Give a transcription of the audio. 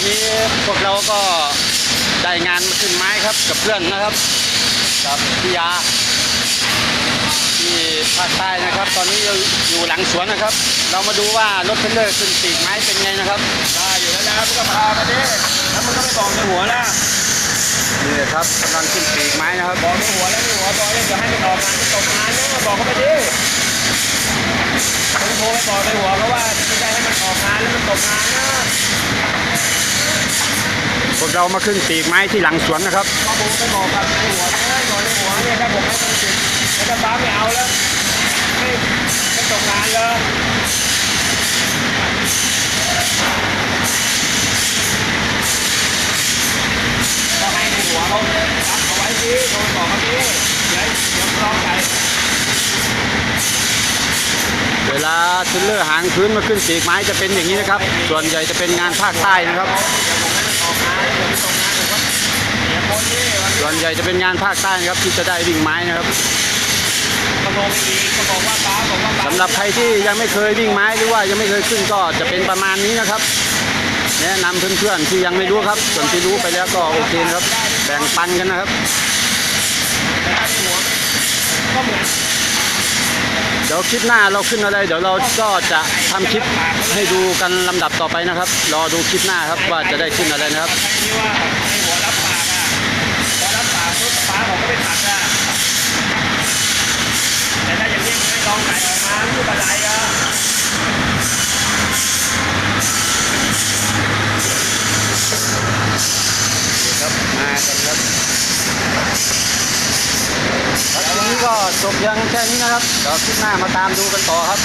วันนี้พวกเราก็ได้งานมาขึ้นไม้ครับกับเพื่อนนะครับกับพี่ยาที่ภาคใต้นะครับ ตอนนี้เราอยู่หลังสวนนะครับ เรามาดูว่ารถเทรลเลอร์ขึ้นปีกไม้เป็นไงนะครับได้อยู่แล้วนะมึงก็พามาดิแล้วมึงก็ไม่บอกในหัวนะนี่ครับกำลังขึ้นปีกไม้นะครับบอกในหัวแล้วในหัวบอกเลยเดี๋ยวให้มันออกงานตกงานนะบอกเขาไปดิมึงโทรไปบอกในหัวเขาว่าไม่ได้ให้มันออกงานแล้วมันตกงานนะพวก เรามาขึ้นปีกไม้ที่หลังสวนนะครับก็มึงไปบอกกับในหัวนะบอกในหัวเนี่ยถ้าผมให้มันติดแล้วถ้าบ้าไม่เอาแล้ว ไม่ไม่ตกงานเลยก็ให้ในหัวเขารับเอาไว้ดิโทรไปบอกเขาดิเดี๋ยวเดี๋ยวรอใจเวลาเทรลเลอร์หางพื้นมาขึ้นปีกไม้จะเป็นอย่างนี้นะครับ ส่วนใหญ่จะเป็นงานภาคใต้นะครับ ส่วนใหญ่จะเป็นงานภาคใต้นะครับที่จะได้วิ่งไม้นะครับสำหรับใครที่ยังไม่เคยวิ่งไม้หรือว่ายังไม่เคยขึ้นก็จะเป็นประมาณนี้นะครับ แนะนำเพื่อนๆที่ยังไม่รู้ครับ ส่วนที่รู้ไปแล้วก็โอเคนะครับ แบ่งปันกันนะครับ เดี๋ยวคลิปหน้าเราขึ้นอะไรเดี๋ยวเราก็จะทำคลิปให้ดูกันลำดับต่อไปนะครับ รอดูคลิปหน้าครับว่าจะได้ขึ้นอะไรนะครับในหัวรับปากอะพอรับปากปุ๊บฟ้าผมก็ไปตัดอะแต่ถ้าอย่างนี้ไม่ลองขายออกมาไม่รู้อะไรอะ ครับมากันครับครับทีนี้ก็ จบยังแค่นี้นะครับเดี๋ยวคลิปหน้ามาตามดูกันต่อครับ